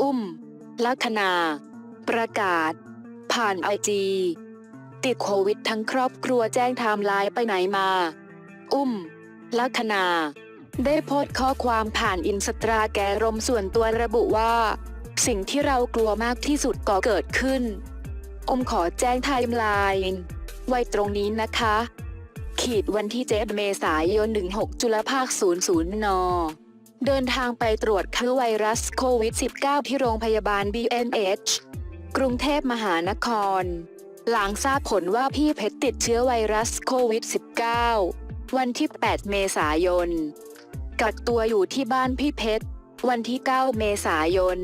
อุ้ม ลัคนา ประกาศ ผ่านไอจี ติดโควิดทั้งครอบครัวแจ้งไทม์ไลน์ไปไหนมา อุ้ม ลัคนา ได้โพสต์ข้อความผ่านอินสตาแกรมส่วนตัวระบุว่า สิ่งที่เรากลัวมากที่สุดก็เกิดขึ้นอมขอแจ้งไทม์ไลน์ไว้ตรงนี้นะคะ ขีดวันที่7เมษายน 16 จุลภาค 00 น เดินทางไปตรวจคัดไวรัสโควิด -19 ที่โรงพยาบาล BNH กรุงเทพมหานคร หลังทราบผลว่าพี่เพชรติดเชื้อไวรัสโควิด -19 วันที่ 8 เมษายน กักตัวอยู่ที่บ้านพี่เพชร วันที่ 9 เมษายน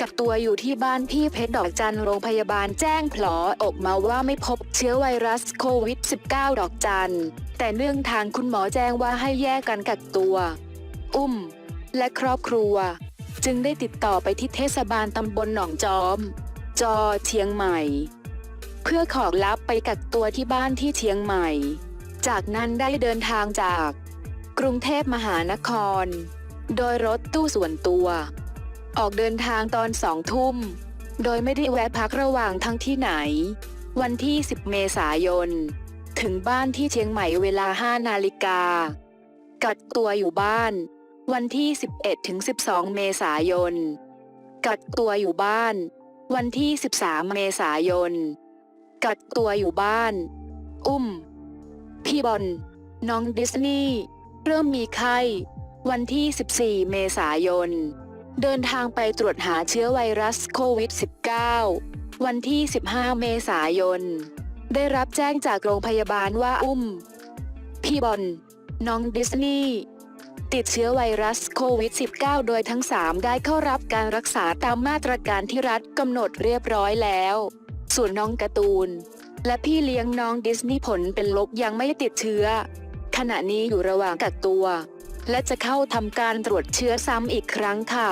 กักตัวอยู่ที่บ้านพี่เพชรดอกจันโรงพยาบาลแจ้งผลอออกมาว่าไม่พบเชื้อไวรัสโควิด -19 ดอกจัน แต่เนื่องทางคุณหมอแจ้งว่าให้แยกกันกักตัว อุ้ม และครอบครัว จึงได้ติดต่อไปที่เทศบาลตำบลหนองจอม จอเชียงใหม่ เพื่อขอรับไปกักตัวที่บ้านที่เชียงใหม่ จากนั้นได้เดินทางจาก กรุงเทพมหานคร โดยรถตู้ส่วนตัว ออกเดินทางตอนสองทุ่ม โดยไม่ได้แวะพักระหว่างทั้งที่ไหน วันที่ 10 เมษายน ถึงบ้านที่เชียงใหม่เวลา 5 นาฬิกากักตัวอยู่บ้าน วันที่ 11ถึง12 เมษายน กักตัวอยู่บ้าน วันที่ 13 เมษายน กักตัวอยู่บ้าน อุ้ม พี่บอล น้องดิสนีย์ เริ่มมีไข้ วันที่ 14 เมษายน เดินทางไปตรวจหาเชื้อไวรัสโควิด -19 วันที่ 15 เมษายน ได้รับแจ้งจากโรงพยาบาลว่าอุ้ม พี่บอล น้องดิสนีย์ ติดเชื้อไวรัสโควิด -19 โดยทั้ง 3 ได้เข้ารับการรักษาตามมาตรการที่รัฐกำหนดเรียบร้อยแล้ว ส่วนน้องการ์ตูน และพี่เลี้ยงน้องดิสนีย์ผลเป็นลบยังไม่ติดเชื้อ ขณะนี้อยู่ระหว่างกักตัว และจะเข้าทำการตรวจเชื้อซ้ำอีกครั้งค่ะ